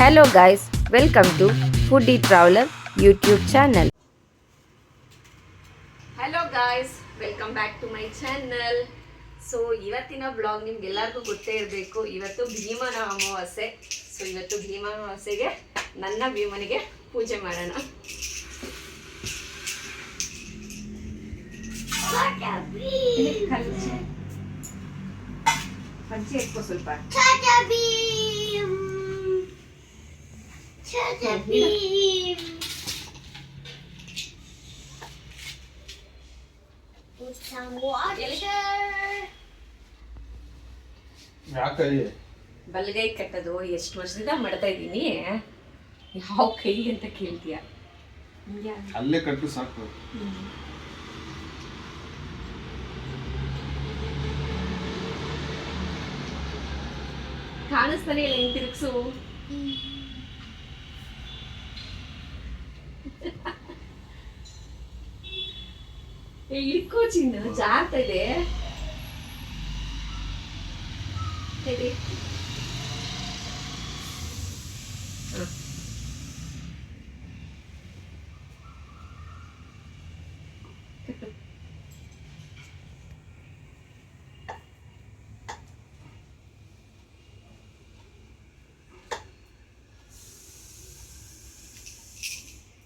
Hello guys welcome to Foodie traveller YouTube channel hello guys welcome back to my channel so ಇವತ್ತಿನ blog ನಿಮ್ಗೆಲ್ಲರಿಗೂ ಗೊತ್ತೇ ಇರಬೇಕು. ಇವತ್ತು ಭೀಮನ ಅಮಾವಾಸ್ಯೆ. ಸೊ ಇವತ್ತು ಭೀಮ ಅಮಾವಾಸ್ಯೆಗೆ ನನ್ನ ಭೀಮನಿಗೆ ಪೂಜೆ ಮಾಡೋಣ. ಸ್ವಲ್ಪ. Put some water. ಯಾಕೈ ಬಲಗೈ ಕಟ್ಟೋದು ಎಷ್ಟು ವರ್ಷದಿಂದ ಮಾಡ್ತಾ ಇದ್ದೀನಿ. ಯಾವ ಕೈ ಅಂತ ಕೇಳ್ತೀಯ? ಅಲ್ಲೇ ಕಟ್ಟು ಸಾಕು. ಕಾಣಿಸ್ತಾನೆ ಇಲ್ಲ ಹಿಂಗ್ ತಿರುಗ್ಸು. ಏ, ಇಡ್ಕೋ ಚಿನ್ನ ಜಾರ್ತಾ ಇದೆ.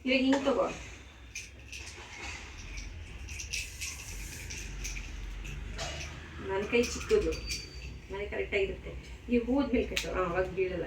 ಇವಾಗ ಹಿಂಗ್ ತಗೋ ನನ್ನ ಕೈ ಚಿಕ್ಕದು. ನನಗೆ ಕರೆಕ್ಟಾಗಿರುತ್ತೆ ಈ ಹೂದ ಮೇಲೆ ಕಟ್ಟು ಹಾಂ ಅವಾಗ ಬೀಳಲ್ಲ.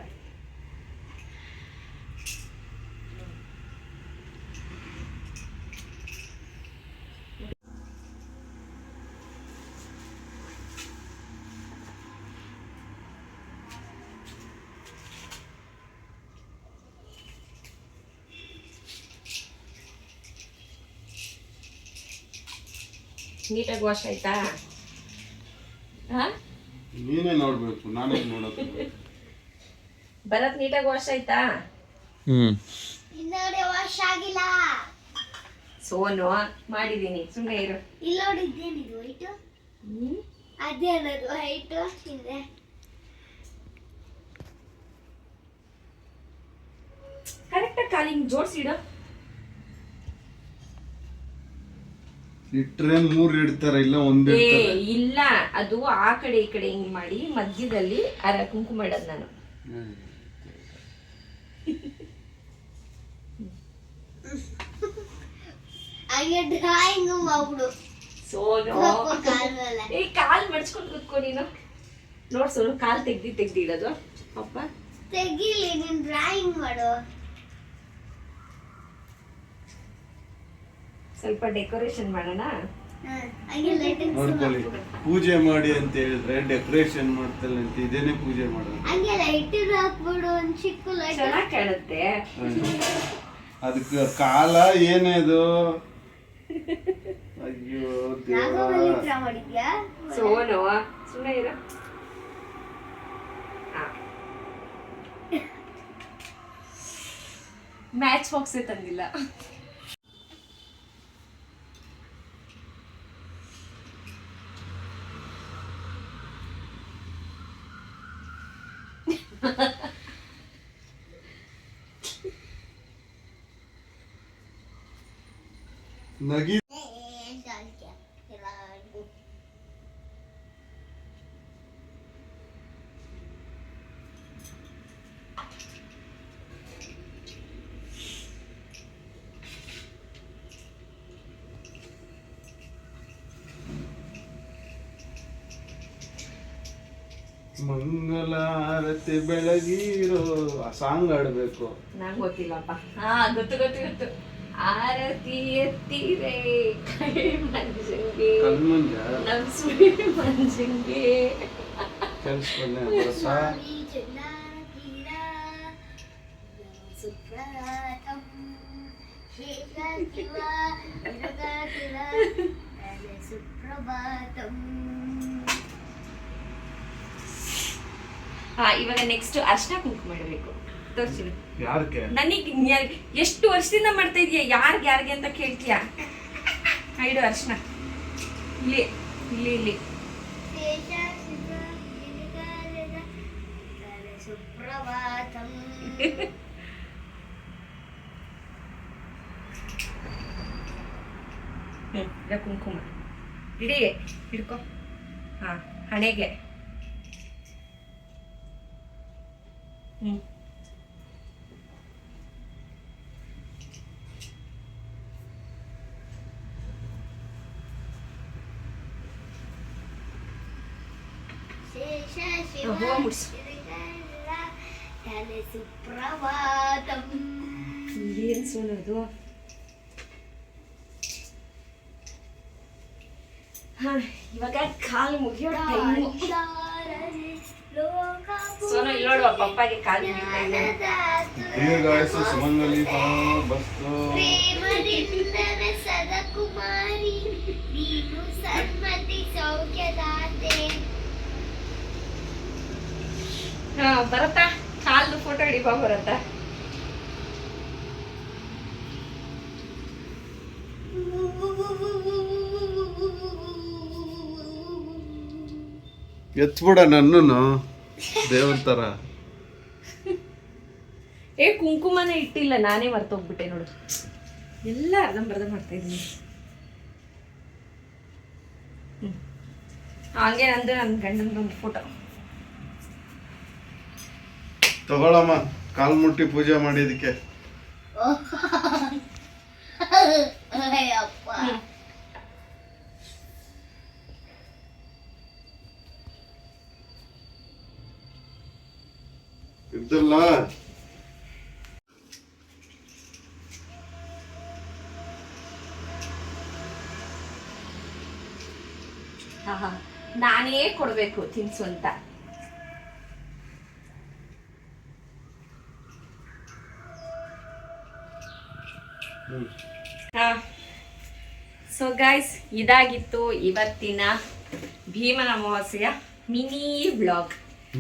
ನೀಟಾಗಿ ವಾಶ್ ಆಯ್ತಾ? ಹಾ? ನೀನೇ ನೋಡ್ಬೇಕು ನಾನೇ ನೋಡೋದು. ಭರತ್ ನೀಟಾಗಿ ವಾಶ್ ಆಯ್ತಾ? ಇನ್ನೊಡೆ ವಾಶ್ ಆಗಿಲ್ಲ. ಸೋನು ಮಾಡಿದ್ದೀನಿ ಸುಮ್ಮನೆ ಇರು. ಇಲ್ಲಿ ನೋಡಿದ್ದೇನಿದು ವೈಟು ಅದೇ ಅನ್ನೋದು ವೈಟು ಇದೆ ಕರೆಕ್ಟಾಗಿ ಕಾಲಿಂಗ್ ಜೋಡಿಸಿಡು. ಇಟ್ರೆ ಮೂರ್ ಇಡ್ತಾರ ಇಲ್ಲ ಒಂದ್ ಏ ಇಲ್ಲ. ಅದು ಆ ಕಡೆ ಈ ಕಡೆ ಹಿಂಗ್ ಮಾಡಿ ಮಧ್ಯದಲ್ಲಿ ಅರ ಕುಂಕುಮ ಇಡೋದು ನಾನು. ಹಂಗೆ ಡ್ರಾಯಿಂಗ್ ಮಾಡ್ಬಿಡು. ಸೋನು ಏ ಕಾಲ್ ಮಡ್ಚ್ಕೊಂಡು ಕುತ್ಕೊ ನೀನು. ನೋಡ್ ಸೋನು ಕಾಲ್ ತೆಗ್ದಿ ತೆಗ್ದಿಡೋದು ಅಪ್ಪ. ತೆಗಿಲಿ ನೀನ್ ಡ್ರಾಯಿಂಗ್ ಮಾಡು. ಸ್ವಲ್ಪ ಡೆಕೋರೇಷನ್ ಮಾಡೋಣ? ನೋಡ್ಕೊಳ್ಳಿ. ಪೂಜೆ ಮಾಡಿ ಅಂತ ಹೇಳಿದ್ರೆ ಡೆಕೋರೇಷನ್ ಮಾಡ್ತಲ್ಲ ಅಂತ ಇದೇನೆ ಪೂಜೆ ಮಾಡೋದು. ಹಂಗೆ ಲೈಟ್ ಹಾಕ್ಬಿಡು ಒಂದ್ ಚಿಕ್ಕ ಲೈಟ್ ಚೆನ್ನಾಗಿ ಕಾಣುತ್ತೆ. ಅದಕ್ಕೆ ಕಾಲ ಏನೇ ಅದು? ಅಯ್ಯೋ ದೇವ ಮಾಡಿದ್ಯಾ? ಸೋನು ಸುಮ್ಮನೆ ಇರು. ಮ್ಯಾಚ್ ಬಾಕ್ಸೇ ತಂದಿಲ್ಲ. ನಗಿ ಮಂಗಲಾರತಿ ಬೆಳಗಿರೋ ಆ ಸಾಂಗ್ ಆಡ್ಬೇಕು ನಂಗೆ ಗೊತ್ತಿಲ್ಲಪ್ಪ. ಹಾ ಗೊತ್ತು ಗೊತ್ತು ಗೊತ್ತು. ಆರತಿ ಎತ್ತಿರೆ ಕೈ ಮಂಜಂಗೆ. ಕಲ್ಮಂಜ ನಮ್ ಸುಳಿ ಮಂಜಂಗೆ. ಕೆಲ್ಸ ಬರಸ ಸುಪ್ರಭಾತಂ ಸುಪ್ರಭಾತಂ ಹಾ ಇವಾಗ ನೆಕ್ಸ್ಟ್ ಅರ್ಶನ ಕುಂಕುಮ ಮಾಡಬೇಕು ತೋರಿಸಿ ನನಗೆ ಎಷ್ಟು ವರ್ಷದಿಂದ ಮಾಡ್ತಾ ಇದೀಯ? ಯಾರ್ಗೆ ಯಾರಿಗೆ ಅಂತ ಕೇಳ್ತೀಯ? ಇಡು ಅರ್ಶನ. ಇಲ್ಲಿ ಇಲ್ಲಿ ಇಲ್ಲಿ. ಕುಂಕುಮ. ಇಡೀ ಹಿಡ್ಕೊ. ಹಾ ಹಣೆಗೆ. ಹ್ಞೂ ಶೇಷ ಶಿವ ಹೂವ ಮುಡ್ಸು. ಶ್ರೀಗಲ್ಲ ತಲೆ ಸುಪ್ರಭಾತಂ ಏನು ಸೋನದು ಹಾಂ ಇವಾಗ ಕಾಲು ಮುಗಿಯೋ ಟೈಮು ದಾರಿದಾರನೆ ಲೋಕ ಸೋನು ಇಲ್ಲಿ ನೋಡುವ ಪಪ್ಪಾಗೆ ಕಾಲು ದೀರ್ಘಾಯಸ್ಸು ಸುಮಂಗಲಿ ಬಸ್ತು ಸದಕುಮಾರಿ ನೀನು ಸನ್ಮತಿ ಸೌಖ್ಯದಾತೆ. ಹಾ ಬರತ್ತಾ? ಕಾಲ್ದು ಫೋಟೋ ಹಿಡಿಬಾ ಬರತ್ತಾ ಎತ್ಬಿಡ ನನ್ನನ್ನು. ದೇವ್ರ ತರ ಏ ಕುಂಕುಮನೇ ಇಟ್ಟಿಲ್ಲ ನಾನೇ ಮರ್ತೋಗ್ಬಿಟ್ಟೆ ನೋಡು. ಎಲ್ಲ ಅರ್ಧಂಬರ್ಧ ಮಾಡ್ತಾ ಇದ್ದೀನಿ. ಹಂಗೆ ನಂದು ನನ್ನ ಗಂಡಂದೊಂದು ಫೋಟೋ ತಗೊಳಮ್ಮ ಕಾಲ್ ಮುಟ್ಟಿ ಪೂಜೆ ಮಾಡಿದಕ್ಕೆ ಇದ್ದಲ್ಲ ನಾನೇ ಕೊಡಬೇಕು ತಿನ್ಸು ಅಂತ. ಹಾ. ಸೊ ಗಾಯ್ಸ್ ಇದಾಗಿತ್ತು ಇವತ್ತಿನ ಭೀಮನ ಅಮಾವಾಸ್ಯೆಯ ಮಿನಿ ಬ್ಲಾಗ್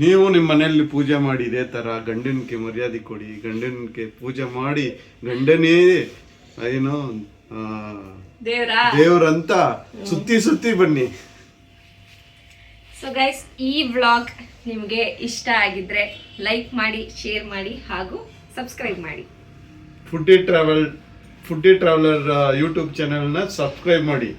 ನೀವು ನಿಮ್ಮ ಮನೆಯಲ್ಲಿ ಪೂಜೆ ಮಾಡಿ ಇದೇ ತರ ಗಂಡನಿಗೆ ಮರ್ಯಾದೆ ಕೊಡಿ ಗಂಡನಿಗೆ ಪೂಜೆ ಮಾಡಿ ಗಂಡನೇ ಏನೋ ದೇವರಂತ ದೇವ್ರಾ. ದೇವ್ರಂತ ಸುತ್ತಿ ಸುತ್ತಿ ಬನ್ನಿ. ಸೊ ಗೈಸ್ ಈ ವ್ಲಾಗ್ ನಿಮಗೆ ಇಷ್ಟ ಆಗಿದ್ರೆ ಲೈಕ್ ಮಾಡಿ ಶೇರ್ ಮಾಡಿ ಹಾಗೂ ಸಬ್ಸ್ಕ್ರೈಬ್ ಮಾಡಿ. Foodie travel foodie traveller YouTube ಚಾನೆಲ್ನ ಸಬ್ಸ್ಕ್ರೈಬ್ ಮಾಡಿ.